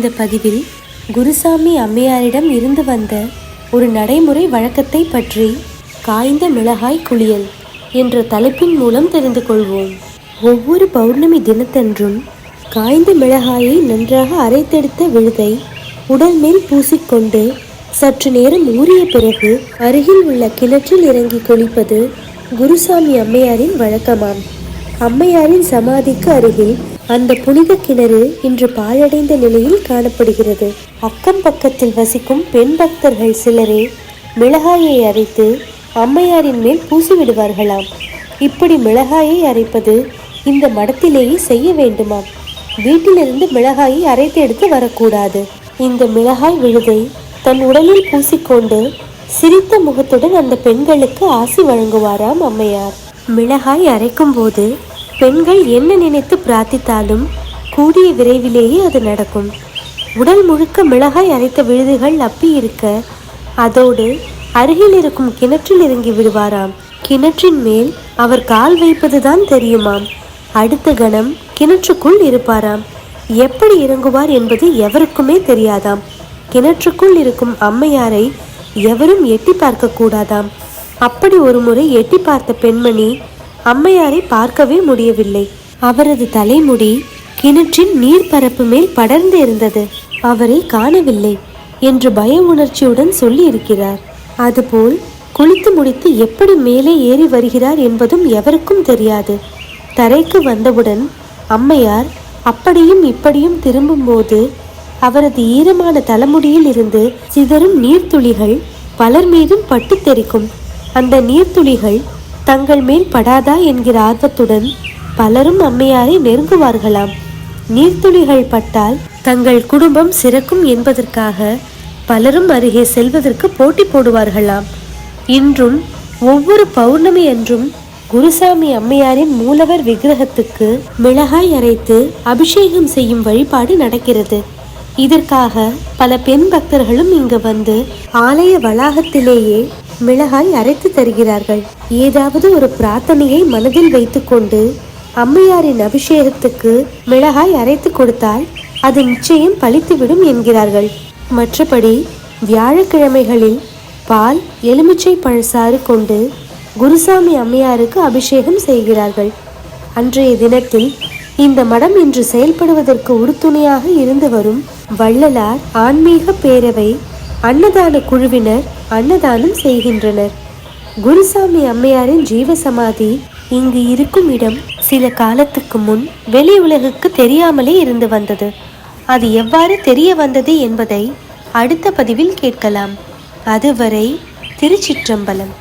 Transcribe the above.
இந்த பதிவில் குருசாமி அம்மையாரிடம் இருந்து வந்த ஒரு நடைமுறை வழக்கத்தை பற்றி காய்ந்த மிளகாய் குளியல் என்ற தலைப்பின் மூலம் தெரிந்து கொள்வோம். ஒவ்வொரு பௌர்ணமி தினத்தன்றும் காய்ந்த மிளகாயை நன்றாக அரைத்தெடுத்த விழுதை உடல் மேல் பூசிக்கொண்டு சற்று நேரம் ஊறிய பிறகு அருகில் உள்ள கிணற்றில் இறங்கி குளிப்பது குருசாமி அம்மையாரின் வழக்கமாம். அம்மையாரின் சமாதிக்கு அருகில் அந்த புனித கிணறு இன்று பாழடைந்த நிலையில் காணப்படுகிறது. அக்கம் பக்கத்தில் வசிக்கும் பெண் பக்தர்கள் சிலரே மிளகாயை அரைத்து அம்மையாரின் மேல் பூசி விடுவார்களாம் இப்படி மிளகாயை அரைப்பது இந்த மடத்திலேயே செய்ய வேண்டுமாம். வீட்டிலிருந்து மிளகாயை அரைத்து எடுத்து வரக்கூடாது. இந்த மிளகாய் விழுதை தன் உடலில் பூசிக்கொண்டு சிரித்த முகத்துடன் அந்த பெண்களுக்கு ஆசி வழங்குவாராம் அம்மையார். மிளகாய் அரைக்கும் போது பெண்கள் என்ன நினைத்து பிரார்த்தித்தாலும் கூடிய விரைவிலேயே அது நடக்கும். உடல் முழுக்க மிளகாய் அரைத்த விழுதுகள் அப்பி இருக்க அதோடு அருகில் இருக்கும் கிணற்றில் இறங்கி விடுவாராம். கிணற்றின் மேல் அவர் கால் வைப்பதுதான் தெரியுமாம். அடுத்த கணம் கிணற்றுக்குள் இருப்பாராம். எப்படி இறங்குவார் என்பது எவருக்குமே தெரியாதாம். கிணற்றுக்குள் இருக்கும் அம்மையாரை எவரும் எட்டி பார்க்க கூடாதாம். அப்படி ஒரு முறை எட்டி பார்த்த பெண்மணி அம்மையாரை பார்க்கவே முடியவில்லை. அவரது தலைமுடி கிணற்றின் நீர்ப்பரப்பு மேல் படர்ந்து இருந்தது. அவரை காணவில்லை என்று பய உணர்ச்சியுடன் சொல்லியிருக்கிறார். அதுபோல் குளித்து முடித்து எப்படி மேலே ஏறி வருகிறார் என்பதும் எவருக்கும் தெரியாது. தரைக்கு வந்தவுடன் அம்மையார் அப்படியும் இப்படியும் திரும்பும்போது அவரது ஈரமான தலைமுடியில் இருந்து சிதறும் நீர்த்துளிகள் பலர் மீதும் பட்டு தெரிக்கும் அந்த நீர்த்துளிகள் தங்கள் மேல் படாதா என்கிற ஆர்வத்துடன் பலரும் அம்மையாரை நெருங்குவார்களாம். நீர்த்துளிகள் பட்டால் தங்கள் குடும்பம் சிறக்கும் என்பதற்காக பலரும் அருகே செல்வதற்கு போட்டி போடுவார்களாம். இன்றும் ஒவ்வொரு பௌர்ணமி அன்றும் குருசாமி அம்மையாரின் மூலவர் விக்கிரகத்துக்கு மிளகாய் அரைத்து அபிஷேகம் செய்யும் வழிபாடு நடக்கிறது. இதற்காக பல பெண் பக்தர்களும் இங்கு வந்து ஆலய வளாகத்திலேயே மிளகாய் அரைத்து தருகிறார்கள். ஏதாவது ஒரு பிரார்த்தனையை மனதில் வைத்துக்கொண்டு அம்மையாரின் அபிஷேகத்துக்கு மிளகாய் அரைத்து கொடுத்தால் அது நிச்சயம் பழித்துவிடும் என்கிறார்கள். மற்றபடி வியாழக்கிழமைகளில் பால் எலுமிச்சை பழசாறு கொண்டு குருசாமி அம்மையாருக்கு அபிஷேகம் செய்கிறார்கள். அன்றைய தினத்தில் இந்த மடம் இன்று செயல்படுவதற்கு உறுதுணையாக இருந்து வரும் வள்ளலார் ஆன்மீக பேரவை அன்னதான குழுவினர் அன்னதானம் செய்கின்றனர். குருசாமி அம்மையாரின் ஜீவசமாதி இங்கு இருக்கும் இடம் சில காலத்துக்கு முன் வெளி உலகுக்கு தெரியாமலே இருந்து வந்தது. அது எவ்வாறு தெரிய வந்தது என்பதை அடுத்த பதிவில் கேட்கலாம். அதுவரை திருச்சிற்றம்பலம்.